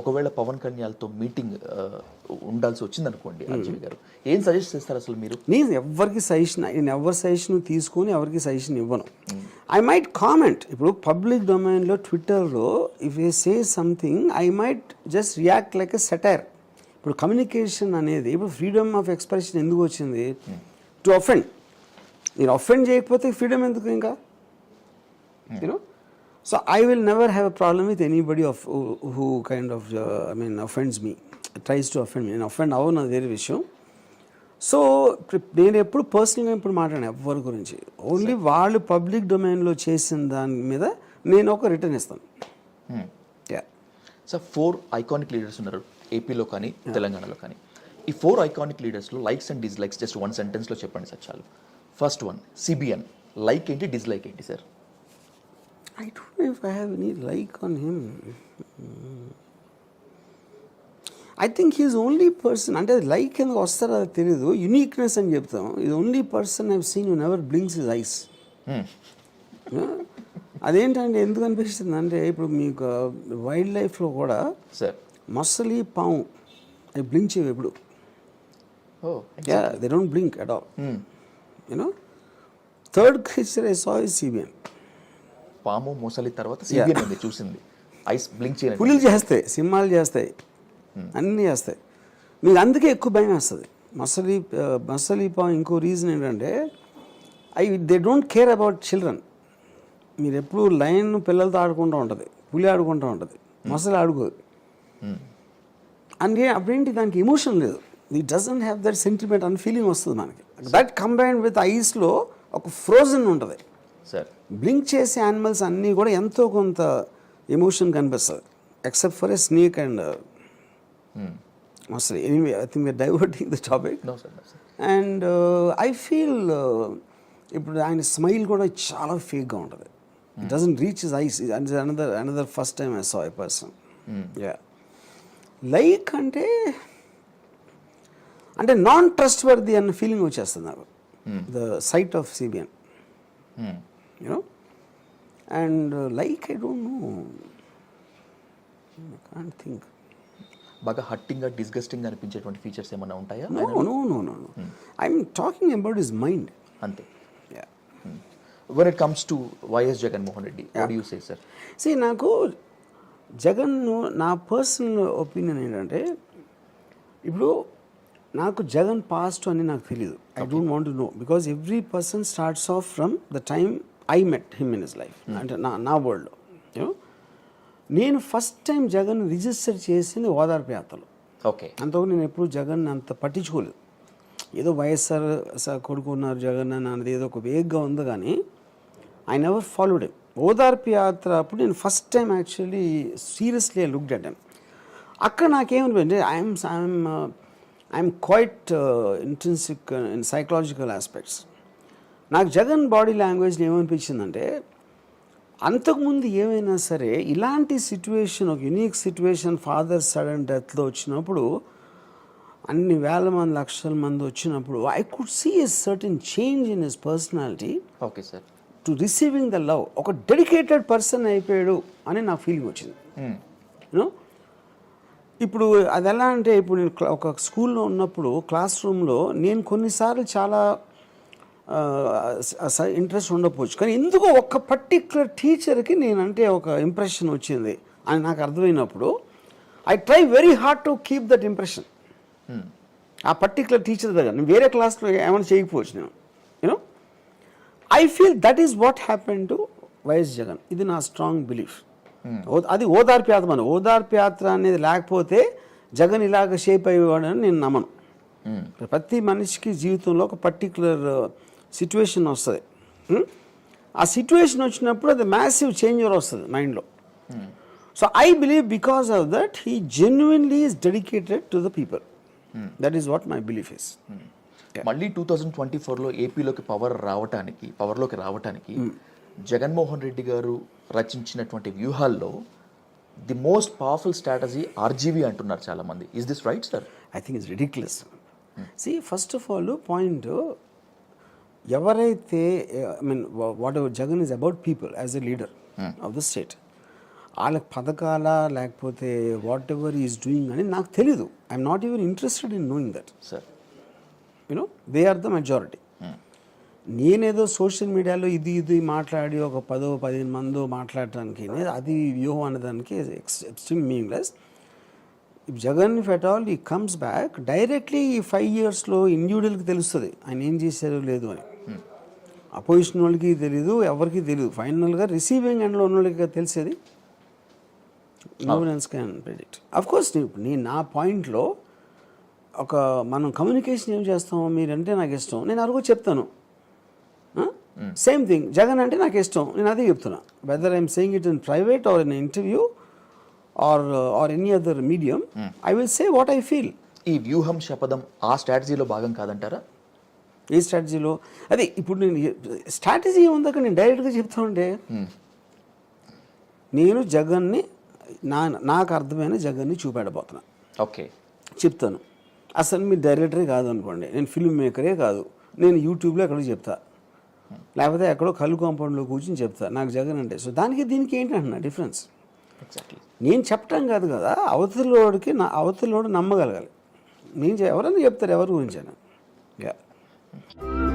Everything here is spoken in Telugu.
ఒకవేళ పవన్ కళ్యాణ్తో మీటింగ్ ఉండాల్సి వచ్చింది అనుకోండి గారు ఏం సజెస్ట్ చేస్తారు అసలు మీరు? నేను ఎవరికి సజెషన్ నేను ఎవరి సజెషన్ తీసుకొని ఎవరికి సజెషన్ ఇవ్వను. ఐ మైట్ కామెంట్ ఇప్పుడు పబ్లిక్ డొమైన్లో ట్విట్టర్లో if I say something I might just react like a satire ఇప్పుడు కమ్యూనికేషన్ అనేది ఇప్పుడు ఫ్రీడమ్ ఆఫ్ ఎక్స్ప్రెషన్ ఎందుకు వచ్చింది? టు అఫెండ్ నేను అఫెండ్ చేయకపోతే ఫ్రీడమ్ ఎందుకు ఇంకా? You know so I will never have a problem with anybody of who kind of I mean offends me tries to offend me నేను అఫెండ్ అవ్వను అది వేరే విషయం. సో నేను ఎప్పుడు పర్సనల్గా ఇప్పుడు మాట్లాడాను ఎవరి గురించి. ఓన్లీ వాళ్ళు పబ్లిక్ డొమైన్లో చేసిన దాని మీద నేను ఒక రిటర్న్ ఇస్తాను. Yeah sir four iconic leaders ఉన్నారు ఏపీలో కానీ తెలంగాణలో కానీ. ఈ four iconic లీడర్స్లో likes and dislikes just one సెంటెన్స్లో చెప్పండి సార్ చాలు. ఫస్ట్ వన్ సిబిఎన్ లైక్ ఏంటి డిస్లైక్ ఏంటి sir I don't if I have any like on him I think he's only person అంటే లైక్ ఎందుకు వస్తారో అది తెలియదు యునీక్నెస్ అని చెప్తాం. ఇది only person I've seen you never blinks his eyes అదేంటంటే ఎందుకు అనిపిస్తుంది అంటే ఇప్పుడు మీకు వైల్డ్ లైఫ్లో కూడా మొసలి పాము అవి బ్లింక్ చేయవు ఎప్పుడు. They don't blink at all you know third creature I saw is CBN పాము మొసలి తర్వాత సిబిఎన్ ఉంది చూసింది. ఐస్ బ్లింక్ చేయలేదు. పులులు చేస్తాయి సింహాలు చేస్తాయి అన్నీ చేస్తాయి. మీకు అందుకే ఎక్కువ భయం వేస్తుంది. మసలి మసలి పాము ఇంకో రీజన్ ఏంటంటే I they don't care about children మీరు ఎప్పుడు లైన్ పిల్లలతో ఆడుకుంటూ ఉంటుంది పులి ఆడుకుంటూ ఉంటుంది మసలి ఆడుకోదు. అందుకే అప్పుడేంటి దానికి ఎమోషన్ లేదు. It doesn't have that sentiment అని ఫీలింగ్ వస్తుంది మనకి. దట్ కంబైన్డ్ విత్ ఐస్లో ఒక ఫ్రోజన్ ఉంటుంది. సార్ బ్లింక్ చేసే యానిమల్స్ అన్నీ కూడా ఎంతో కొంత ఎమోషన్ కనిపిస్తుంది. Except for a snake and అసలు anyway I think diverting the topic and I feel ఇప్పుడు ఆయన స్మైల్ కూడా చాలా ఫేక్గా ఉంటుంది. It doesn't reach his eyes another another first time I saw a person yeah like అంటే అంటే నాన్ ట్రస్ట్ వర్ది అన్న ఫీలింగ్ వచ్చేస్తుంది నాకు. The sight of CBN you know and like I don't know can't think బాగా హట్టింగ్ డిస్గస్టింగ్ అనిపించేటువంటి ఫీచర్స్ ఏమైనా ఉంటాయా? No no no no no I'm talking about his mind అంతే. When it comes to YS Jaganmohan Reddy what you say sir see నాకు జగన్ నా పర్సనల్ ఒపీనియన్ ఏంటంటే ఇప్పుడు నాకు జగన్ పాస్ట్ అని నాకు తెలియదు I don't want no because every person starts off from the time I met him in his life అంటే నా నా వరల్డ్లో నేను ఫస్ట్ టైం జగన్ రిజిస్టర్ చేసింది ఓదార్పు యాత్రలో. ఓకే. అంతకు నేను ఎప్పుడు జగన్ అంత పట్టించుకోలేదు. ఏదో వైఎస్ఆర్ స- కొడుకున్నారు జగన్ అని అన్నది ఏదో ఒక వేగ్గా ఉంది కానీ ఐ నెవర్ ఫాలోడ్ ఎమ్ ఓదార్పు యాత్ర అప్పుడు నేను first time actually seriously looked at అక్కడ నాకేమనిపించింది I'm I'm I'm quite intrinsic in psychological aspects నాకు జగన్ బాడీ లాంగ్వేజ్లో ఏమనిపించిందంటే అంతకుముందు ఏమైనా సరే ఇలాంటి సిచ్యువేషన్ ఒక యునీక్ సిచ్యువేషన్ ఫాదర్ సడన్ డెత్లో వచ్చినప్పుడు అన్ని వేల మంది లక్షల మంది వచ్చినప్పుడు I could see a certain change in his personality okay sir to receiving the love ఒక డెడికేటెడ్ పర్సన్ అయిపోయాడు అని నా ఫీలింగ్ వచ్చింది. యూనో ఇప్పుడు అది ఎలా అంటే ఇప్పుడు నేను ఒక స్కూల్లో ఉన్నప్పుడు క్లాస్ రూమ్లో నేను కొన్నిసార్లు చాలా ఇంట్రెస్ట్ ఉండకపోవచ్చు. కానీ ఎందుకో ఒక పర్టిక్యులర్ టీచర్కి నేనంటే ఒక ఇంప్రెషన్ వచ్చింది అని నాకు అర్థమైనప్పుడు I try very hard to keep that impression. ఆ పర్టిక్యులర్ టీచర్ దగ్గర నేను వేరే క్లాస్లో ఏమైనా చేయకపోవచ్చు నేను you know I feel that is what happen to YS Jagan. ఇది నా స్ట్రాంగ్ బిలీఫ్. అది ఓదార్పు యాత్ర మన ఓదార్పు యాత్ర అనేది లేకపోతే జగన్ ఇలాగ షేప్ అయ్యేవాడని నేను నమ్మను. ప్రతి మనిషికి జీవితంలో ఒక పర్టికులర్ సిచ్యువేషన్ వస్తుంది. Hmm? ఆ సిచ్యువేషన్ వచ్చినప్పుడు అది మ్యాసివ్ చేంజ్ వస్తుంది మైండ్లో so I believe because of that he genuinely is dedicated to the people that is what my belief is మళ్ళీ టూ థౌజండ్ ట్వంటీ ఫోర్లో ఏపీలోకి పవర్ రావటానికి పవర్లోకి రావటానికి జగన్మోహన్ రెడ్డి గారు రచించినటువంటి వ్యూహాల్లో the most powerful strategy RGV అంటున్నారు చాలా మంది is this right sir I think it's ridiculous see first of all point ఎవరైతే I mean whatever Jagan is about people as a leader of the state వాళ్ళకి పథకాల లేకపోతే వాట్ ఎవర్ ఈజ్ డూయింగ్ అని నాకు తెలీదు. I'm not even interested in knowing that sir you know they are the majority నేనేదో సోషల్ మీడియాలో ఇది ఇది మాట్లాడి ఒక పదో పదిహేను మందో మాట్లాడటానికి అది వ్యూహం అనేదానికి extreme meaningless Jagan if at all he comes back directly ఈ ఫైవ్ ఇయర్స్లో ఇండివిజువల్కి తెలుస్తుంది. ఆయన ఏం చేశారో లేదు అని. అపోజిషన్ వాళ్ళకి తెలియదు ఎవరికి తెలియదు ఫైనల్గా రిసీవింగ్ ఎండ్లో ఉన్న వాళ్ళకి తెలిసేది. No else can predict of course నేను నా పాయింట్లో ఒక మనం కమ్యూనికేషన్ ఏం చేస్తాం? మీరంటే నాకు ఇష్టం. నేను అరుగు చెప్తాను. సేమ్ థింగ్ జగన్ అంటే నాకు ఇష్టం. నేను అదే చెప్తున్నా. Whether I'm saying it in private or in interview or or any other medium I will say what I feel ఈ వ్యూహం శపథం ఆ స్ట్రాటజీలో భాగం కాదంటారా? ఏ స్ట్రాటజీలో? అదే ఇప్పుడు నేను స్ట్రాటజీ ఉందాక నేను డైరెక్ట్గా చెప్తా ఉంటే. నేను జగన్ని నా నాకు అర్థమైన జగన్ని చూపెడబోతున్నా ఓకే. చెప్తాను. అసలు మీరు డైరెక్టరే కాదు అనుకోండి. నేను ఫిల్మ్ మేకరే కాదు. నేను యూట్యూబ్లో ఎక్కడో చెప్తా. లేకపోతే ఎక్కడో కళ్ళు కాంపౌండ్లో కూర్చొని చెప్తా. నాకు జగన్ అంటే సో దానికి దీనికి ఏంటంటున్నా డిఫరెన్స్ ఎగ్జాక్ట్లీ నేను చెప్పటం కాదు కదా. అవతలోడికి నా అవతలోడు నమ్మగలగాలి. నేను ఎవరైనా చెప్తారు ఎవరి గురించి యా Thank you.